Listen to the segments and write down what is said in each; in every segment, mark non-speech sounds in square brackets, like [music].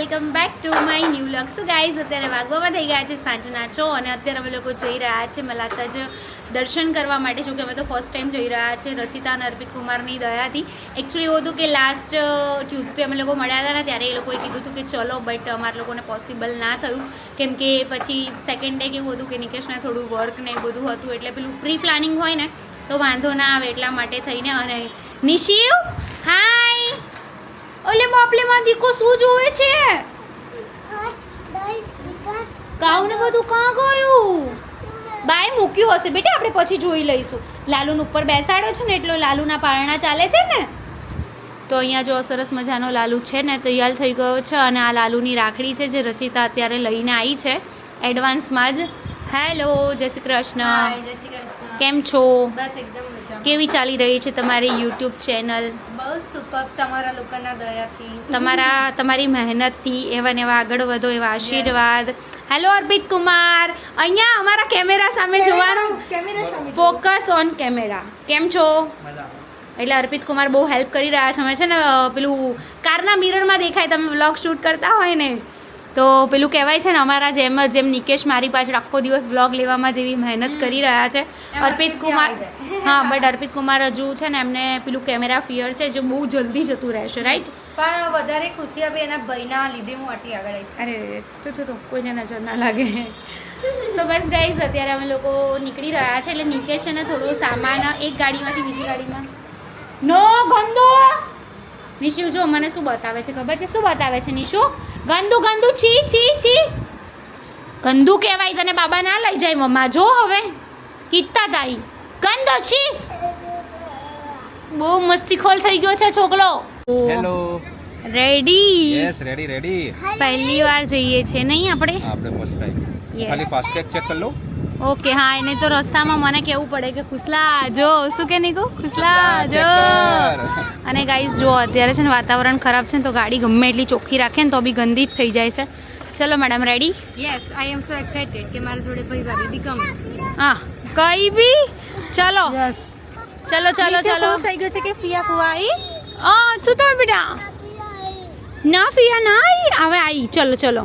Welcome back to my new vlog. So guys અત્યારે વાગવામાં થઈ ગયા છે સાંજના છો અને અત્યારે અમે લોકો જઈ રહ્યા છે મલાતજ દર્શન કરવા માટે. જો કે અમે તો ફર્સ્ટ ટાઈમ જઈ રહ્યા છે રચિતા અને અર્પિત કુમારની દયાથી. એકચ્યુઅલી એવું હતું કે લાસ્ટ ટ્યુઝડે અમે લોકો મળ્યા હતા ને, ત્યારે એ લોકોએ કીધું હતું કે ચલો બટ અમારા લોકોને પોસિબલ ના થયું. કેમ કે પછી સેકન્ડ ડે કેવું હતું કે નિકેશને થોડું વર્ક ને બધું હતું, એટલે પેલું પ્રી પ્લાનિંગ હોય ને, તો વાંધો ના આવે એટલા માટે થઈને. અને નિશિવ હાય ઓલે માપલેમાં દીકો શું જોવે છે? કાઉને બધું કાં ગયું? બાય મૂક્યું હશે બેટા આપણે પછી જોઈ લઈશું. લાલુન ઉપર બેસાડ્યો છે ને એટલો લાલુના પારણા ચાલે છે ને? તો અહીંયા જો સરસ મજાનો લાલુ છે ને તૈયાર થઈ ગયો છે અને આ લાલુની રાખડી છે જે રચિતા અત્યારે લઈને આવી છે એડવાન્સમાં જ. હેલો જય શ્રી કૃષ્ણ. કેમ છો? બસ એકદમ. કેવી ચાલી રહી છે તમારી યુટ્યુબ ચેનલ બહુ સુપર તમારા લોકોના દયાથી. તમારા તમારી મહેનતથી એવા ને એવા આગળ વધો એવા આશીર્વાદ. હેલો અર્પિત કુમાર. અહીંયા અમારા કેમેરા સામે જોવાનું. કેમેરા ફોકસ ઓન કેમેરા કેમ છો? એટલે અર્પિત કુમાર બહુ હેલ્પ કરી રહ્યા છે. અમે છે ને પેલું કારના મિરરમાં દેખાય તમે વ્લોગ શૂટ કરતા હોય ને. તો પેલું કહેવાય છે ને અમારા જેમ જ જેમ નિકેશ મારી પાછળ આખો દિવસ વ્લોગ લેવામાં જેવી મહેનત કરી રહ્યા છે. અર્પિત અર્પિત કુમાર [laughs] હા બટ અર્પિત કુમાર હજુ છે ને એમને પેલું કેમેરા ફિયર છે જે બહુ જલ્દી જતું રહેશે રાઈટ પણ વધારે ખુશી આપી એના ભાઈના લીધે હું આટલી આગળ આવી છું. અરે તું તું તું કોઈને નજર ના લાગે. તો બસ ગાઈઝ અત્યારે અમે લોકો નીકળી રહ્યા છે એટલે નિકેશ છે ને થોડો સામાન એક ગાડીમાંથી બીજી ગાડીમાં. નો ગંદો! નિશુ જો મને શું બતાવે છે ખબર છે? શું બતાવે છે નિશુ? ગંદુ ગંદુ છી છી છી. ગંદુ કહેવાય તને બાબા ના લઈ જાય મમ્મા. જો હવે. કીતા તારી ગંદો છી. બહુ મસ્તીખોર થઈ ગયો છે છોકરો. Hello ready yes ready ready પહેલી વાર જઈએ છે નહીં આપણે? આપણે ફર્સ્ટ ટાઈમ ખાલી ફાસ્ટેગ ચેક કરી લો. ઓકે હા એને તો રસ્તામાં મને કેવું પડે કે ખુસલા જો શું કે નીકુ? ખુસલા જો. અને ગાઈઝ જો અત્યારે છે ને વાતાવરણ ખરાબ છે ને તો ગાડી ગમે એટલી ચોખ્ખી રાખે ને તો બી ગંદી જ થઈ જાય છે. ચલો madam ready yes I am so excited કે મારા જોડે ભાઈ ભાભી બી કમ હા કઈ બી? ચલો. યસ ચલો ચલો ચલો. થઈ ગયો છે કે ફિયા ફુવા આવી હા શું બેટા. ના ફિયા ના આઈ હવે આઈ. ચલો ચલો.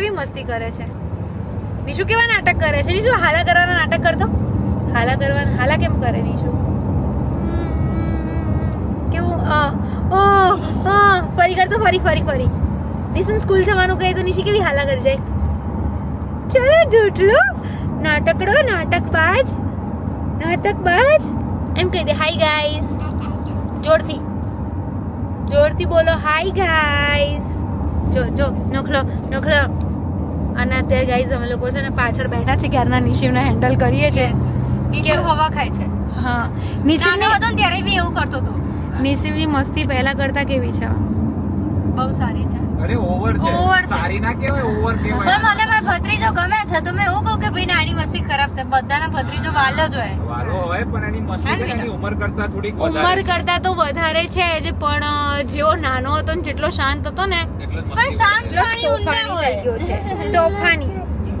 કેવી મસ્તી કરે છે. નિશુ કેવા નાટક કરે છે? નિશુ હાલા કરવાના નાટક કરતો? હાલા કરવાના હાલા કેમ કરે નિશુ? કેવું? અ, ઓ અ, ફરી કરતો ફરી ફરી ફરી. નિશુ સ્કૂલ જવાનું કહે તો નિશી કેવી હાલા કરી જાય? ચલો ઢૂટલો. નાટકડો નાટકબાજ નાટકબાજ એમ કહી દે હાય ગાઈસ જોરથી. જોરથી બોલો હાય ગાઈસ જો જો નોખલો નોખલો. અને અત્યારે ગાઈઝ અમે લોકો છે ને પાછળ બેઠા છે ક્યારના નિશિવને હેન્ડલ કરીએ છીએ. ઈશુ હવા ખાય છે. હા. નિશિવ હતો ને ત્યારે બી એવું કરતો હતો. નિશિવની મસ્તી પહેલા કરતા કેવી છે? બહુ સારી છે. અરે ઓવર છે. ઓવર સારી ના કહેવાય ઓવર પણ મને મારો ભત્રીજો ગમે છે તો મેં એવું કહું કે ભાઈ નાની મસ્તી ખરાબ છે. બધાના ભત્રીજો વાલો જ હોય. વાલો હોય પણ એની મસ્તી એની ઉંમર કરતા થોડીક ઉંમર કરતા તો વધારે છે જે પણ જેવો નાનો હતો ને જેટલો શાંત હતો ને પણ શાંત પ્રાણી ઊંડા તોફાની થઈ ગયો હોય [laughs] તોફાની.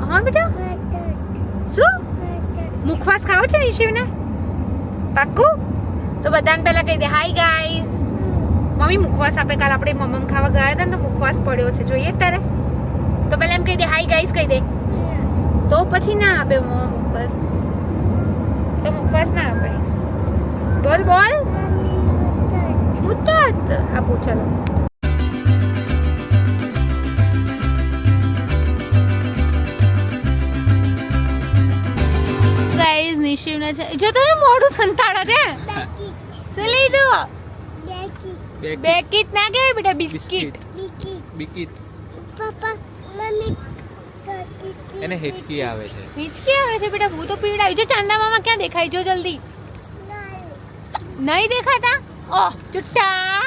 હા બેટા? શું? મુખવાસ ખાવો છે નિશિવને પાક્કું? તો બધાને પહેલા કહી દે હાય ગાઈઝ મમ્મી મુખવાસ આપે કાલ આપણે મમ્મ ખાવા ગયા હતા ને તો મુખવાસ પડ્યો છે. જોઈએ તારે. તો પહેલા એમ કહી દે હાય ગાઈઝ કહી દે. તો પછી ના આપે મોમ ઉપવાસ તો ઉપવાસ ના આપે. બોલ બોલ. મુતત આપો ચલો. ગાઈઝ નિશિવને છે. જો તો મોઢું સંતાડા છે સે લઈ દો બેકીટ ના કહેવાય બેટા બિસ્કિટ બિકિત પપ્પા મને એને હિચકી આવે છે. હિચકી આવે છે બેટા હું તો પીડાયું જો ચાંદા મામા ક્યાં દેખાય જો જલ્દી. નહીં. દેખાતા? ઓ ચુટ્ટા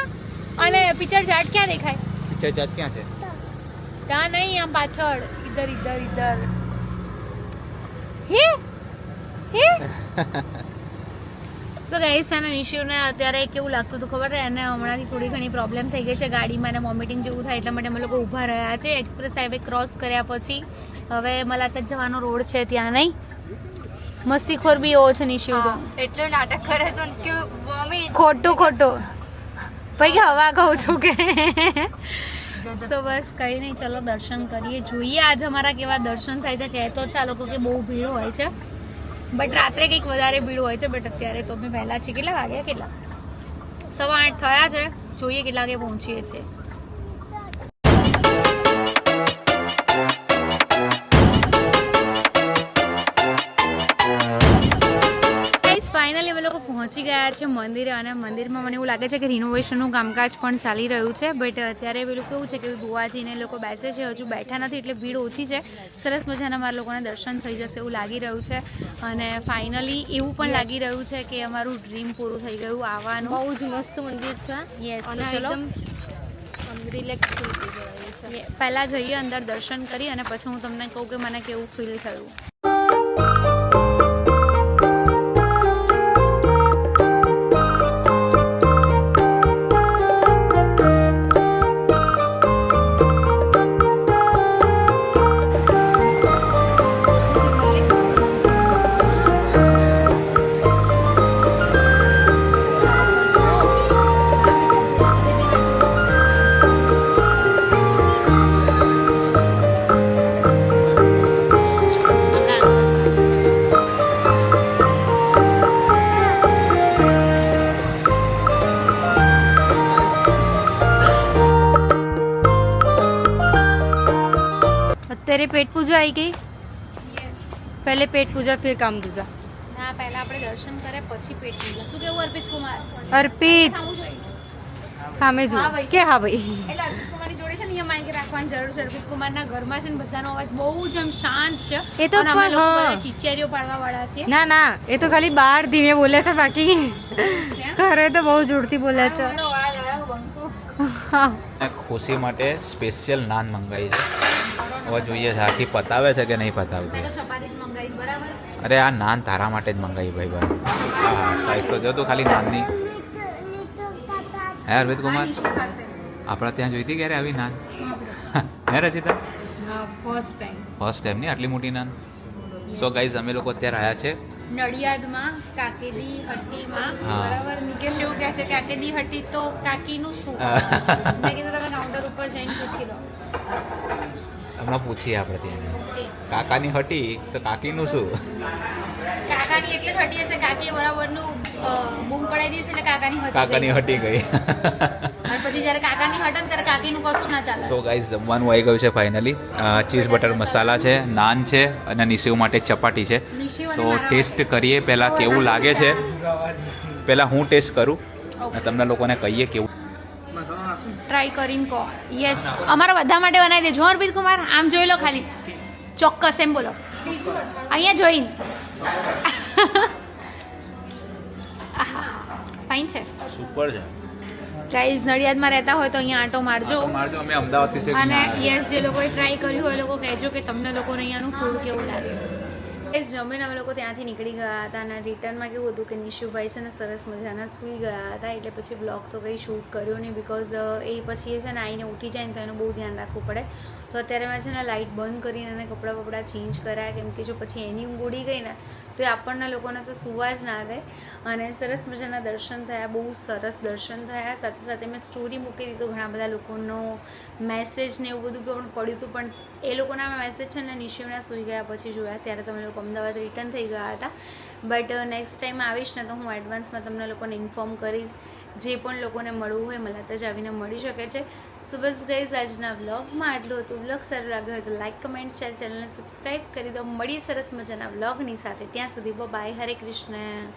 અને પિક્ચર જાટ ક્યાં દેખાય? પિક્ચર જાટ ક્યાં છે? તા નહીં આમ પાછળ. ઇધર ઇધર ઇધર. હે? હે? [laughs] સો ગાઈસ છે ને નિશિવને અત્યારે કેવું લાગતું હતું ખબર એને હમણાંથી થોડી ઘણી પ્રોબ્લેમ થઈ ગઈ છે ગાડીમાં અને વોમિટિંગ જેવું થાય એટલા માટે અમે લોકો ઊભા રહ્યા છે. એક્સપ્રેસ હાઈવે ક્રોસ કર્યા પછી હવે મલાતજ જવાનો રોડ છે ત્યાં નહીં. મસ્તીખોર બી એવો છે નિશિવ તો. એટલું નાટક કરે છે કે વોમિટ ખોટું ખોટું. પછી હવા કહું છું કે. તો બસ કંઈ નહીં ચલો દર્શન કરીએ. જોઈએ આજ અમારા કેવા દર્શન થાય છે. કહેતો છે આ લોકો કે બહુ ભીડ હોય છે. બટ રાત્રે કંઈક વધારે ભીડ હોય છે, બટ અત્યારે તો અમે વહેલા છીએ. કેટલા વાગ્યા? કેટલા? સવા આઠ થયા છે. જોઈએ કેટલા વાગે પહોંચીએ છીએ. પહોંચી ગયા છે મંદિરે અને મંદિરમાં મને એવું લાગે છે કે રિનોવેશનનું કામકાજ પણ ચાલી રહ્યું છે. બટ અત્યારે પેલું કેવું છે કે બુવાજીને લોકો બેસે છે હજુ બેઠા નથી એટલે ભીડ ઓછી છે. સરસ મજાના મારા લોકોને દર્શન થઈ જશે એવું લાગી રહ્યું છે. અને ફાઇનલી એવું પણ લાગી રહ્યું છે કે અમારું ડ્રીમ પૂરું થઈ ગયું આવવાનું. બહુ જ મસ્ત મંદિર છે. યસ એકદમ રિલેક્સ ફીલ થઈ પહેલા જઈએ અંદર દર્શન કરી અને પછી હું તમને કહું કે મને કેવું ફીલ થયું. અત્યારે પેટ પૂજા આવી ગઈ પહેલે પેટ પૂજા ફિર કામ પૂજા ના પહેલા આપણે દર્શન કરે પછી પેટ પૂજા. શું કેવું અર્પિત કુમાર? અર્પિત. સામે જો ભાઈ. કે હા ભાઈ? એટલે અર્પિત કુમારની જોડે છે ને અહીંયા માઇક રાખવાની જરૂર છે. અર્પિત કુમારના ઘરમાં છે ને બધાનો અવાજ બહુ જ આમ શાંત છે. એ તો અમે પણ, લોકો ચીચેરીઓ પાડવા વાળા છે ના ના. એ તો ખાલી બહાર ધીમે બોલે છે બાકી. ઘરે તો બહુ જોરથી બોલે છે. મારો અવાજ આવ્યો બંકો. ખુશી માટે સ્પેશિયલ નાન મંગાવી છે. હવે જોઈએ છે. આખી પતાવે છે કે નહીં પતાવતી અરે આ નાન તારા માટે જ મંગાવી ભાઈ ભાઈ હા સાઈઝ તો જો તું ખાલી નાનની. હે અરવિંદ કુમાર આપણે આપણા ત્યાં જોઈતી ક્યારે આવી નાન? [laughs] હે રચિતા? ફર્સ્ટ ટાઈમ ફર્સ્ટ ટાઈમની આટલી મોટી નાન? સો ગાઈઝ અમે લોકો અત્યારે આવ્યા છે. નડિયાદમાં કાકેદી હટ્ટીમાં. બરાબર? નિકેશ એવું કહે છે કાકેદી હટ્ટી તો કાકીનું શું? મેં કીધું તમે કાઉન્ટર ઉપર જઈને પૂછી લો. હમણાં પૂછીએ આપણે ત્યાં. કાકાની હટી તો કાકીનું શું? કાકાની એટલે જ હટી હશે. કાકીએ બરાબરનું બૂમ પડાવી દીધી એટલે કાકાની હટી કાકાની હટી ગઈ. અને પછી જ્યારે કાકાની હટે ને ત્યારે કાકીનું કશું ના ચાલે. સો ગાઈઝ જમવાનું આવી ગયું છે ફાઇનલી ચીઝ બટર મસાલા છે નાન છે અને નિશિવ માટે ચપાટી છે. સો ટેસ્ટ કરીએ. પહેલાં કેવું લાગે છે? પહેલાં હું ટેસ્ટ કરું અને તમને લોકોને કહીએ કેવું ટ્રાય કરીને કહો. યસ અમારા બધા માટે બનાવી દેજો. અર્પિત કુમાર આમ જોઈ લો ખાલી. ચોક્કસ એમ બોલો. અહીંયા જોઈને. ફાઇન છે. સુપર છે. ગાઈઝ નડિયાદમાં રહેતા હોય તો અહીંયા આંટો મારજો. મારજો. અમે અમદાવાદથી છે અને યસ જે લોકોએ ટ્રાય કર્યું હોય એ લોકો કહેજો કે તમને લોકોને અહીંયાનું ફૂડ કેવું લાગે. યસ જમીને અમે લોકો ત્યાંથી નીકળી ગયા હતા અને રિટર્નમાં કેવું હતું કે નિશુભાઈ છે ને સરસ મજાના સૂઈ ગયા હતા એટલે પછી બ્લોગ તો કંઈ શૂટ કર્યો નહીં બિકોઝ એ પછી એ છે ને આવીને ઉઠી જાય ને તો એનું બહુ ધ્યાન રાખવું પડે. તો અત્યારે મેં છે ને લાઇટ બંધ કરીને એને કપડાં બપડાં ચેન્જ કરાયા, કેમ કે જો પછી એની ઊંઘ ઉડી ગઈ ને, તો એ આપણને લોકોને તો સુવા જ ના દે. અને સરસ મજાના દર્શન થયા, બહુ સરસ દર્શન થયા. સાથે સાથે મેં સ્ટોરી મૂકી દીધું ઘણા બધા લોકોનો મેસેજ ને એવું બધું પણ પડ્યું હતું, પણ એ લોકોના મેસેજ છે ને નિશિવના સૂઈ ગયા પછી જોયા. ત્યારે તમે લોકો અમદાવાદ રિટર્ન થઈ ગયા હતા. બટ નેક્સ્ટ ટાઈમ આવીશ ને તો હું એડવાન્સમાં તમને લોકોને ઇન્ફોર્મ કરીશ જે પણ લોકોને મળવું હોય મલાત જ આવીને મળી શકે છે. સો બસ ગઈઝ, આજના વ્લોગમાં આટલું હતું. વ્લોગ સારું લાગ્યો હોય તો લાઇક કમેન્ટ શેર ચેનલને સબસ્ક્રાઈબ કરી દો. મળી સરસ મજાના વ્લોગની સાથે. ત્યાં સુધી બાય હરે કૃષ્ણ.